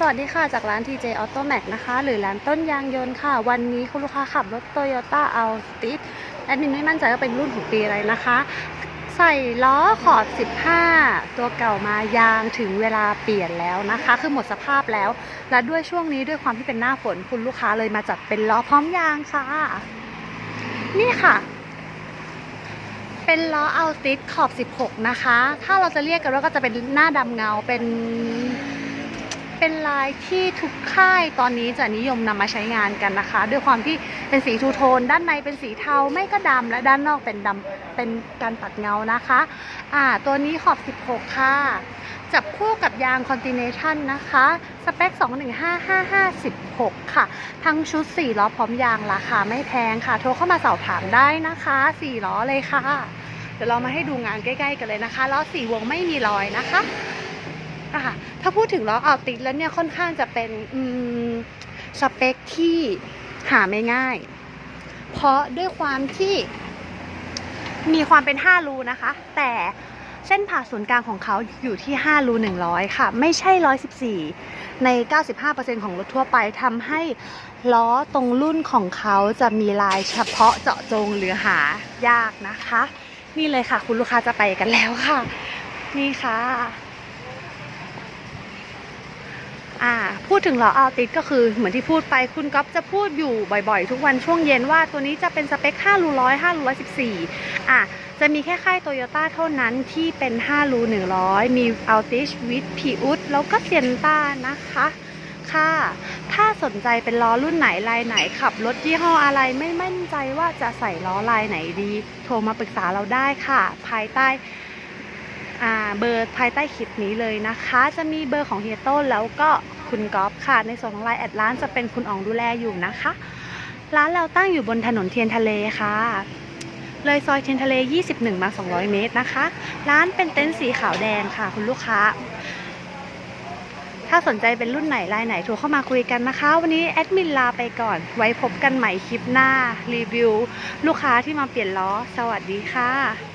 สวัสดีค่ะ จากร้าน TJ Auto Max นะคะ หรือร้านต้นยางยนต์ค่ะ วันนี้คุณลูกค้าขับรถ Toyota Altis แอดมินไม่มั่นใจว่าเป็นรุ่นของปีอะไรนะคะ ใส่ล้อขอบ 15 ตัวเก่ามายางถึงเวลาเปลี่ยนแล้วนะคะ คือหมดสภาพแล้ว และด้วยช่วงนี้ด้วยความที่เป็นหน้าฝนคุณลูกค้าเลยมาจัดเป็นล้อพร้อมยางค่ะ นี่ค่ะเป็นล้ออัลติสขอบ 16 นะคะ ถ้าเราจะเรียกกันว่าก็จะเป็นหน้าดำเงา เป็น เป็นลายที่ทุกค่ายตอนนี้จะนิยมนำมาใช้งานกันนะคะ ด้วยความที่เป็นสีทูโทน ด้านในเป็นสีเทาไม่ก็ดำและด้านนอกเป็นดำเป็นการตัดเงานะคะอ่าตัวนี้ขอบ 16 ค่ะ จับคู่กับยาง Continuation นะคะ สเปค 215556 ค่ะ ทั้งชุด 4 ล้อพร้อมยางราคาไม่แพงค่ะ โทรเข้ามาสอบถามได้นะคะ 4 ล้อเลยค่ะ เดี๋ยวเรามาให้ดูงานใกล้ ๆ กันเลยนะคะล้อ4วงไม่มีรอยนะคะ ถ้าพูดถึงล้ออัลติสแล้วเนี่ยค่อนข้างจะเป็นอืมสเปคที่หาไม่ง่าย เพราะด้วยความที่มีความเป็น 5 รูนะคะ แต่เส้นผ่าศูนย์กลางของเขาอยู่ที่ 5 รู 100 ค่ะ ไม่ใช่ 114 ใน 95%ของรถทั่วไปทำให้ล้อตรงรุ่นของเขาจะมีลายเฉพาะเจาะจงหรือหายากนะคะ นี่เลยค่ะ คุณลูกค้าจะไปกันแล้วค่ะ นี่ค่ะ อ่าพูดถึงล้ออัลติสก็คือเหมือนที่พูดไปคุณก๊อฟจะพูดอยู่บ่อยๆ ทุกวันช่วงเย็นว่าตัวนี้จะเป็นสเปค5รูร้อย5รูร้อย14อะจะมีแค่ค่ายโตโยต้าเท่านั้นที่เป็น5รู100 มี Altis with p i u t แล้วก็เซียนต้านะคะค่ะถ้าสนใจเป็นล้อรุ่นไหนลายไหนขับรถยี่ห้ออะไรไม่มั่นใจว่าจะใส่ล้อลายไหนดี โทรมาปรึกษาเราได้ค่ะ ภายใต้ เบอร์ภายใต้คลิปนี้เลยนะคะ จะมีเบอร์ของเฮียโต้แล้วก็คุณก๊อฟค่ะ ในส่วนของไลน์แอดร้านจะเป็นคุณอ๋องดูแลอยู่นะคะ ร้านเราตั้งอยู่บนถนนเทียนทะเลค่ะ เลยซอยเทียนทะเล 21 มา 200 เมตรนะคะ ร้านเป็นเต็นท์สีขาวแดงค่ะ คุณลูกค้า ถ้าสนใจเป็นรุ่นไหนลายไหนโทรเข้ามาคุยกันนะคะ วันนี้แอดมินลาไปก่อน ไว้พบกันใหม่คลิปหน้า รีวิว ลูกค้าที่มาเปลี่ยนล้อ สวัสดีค่ะ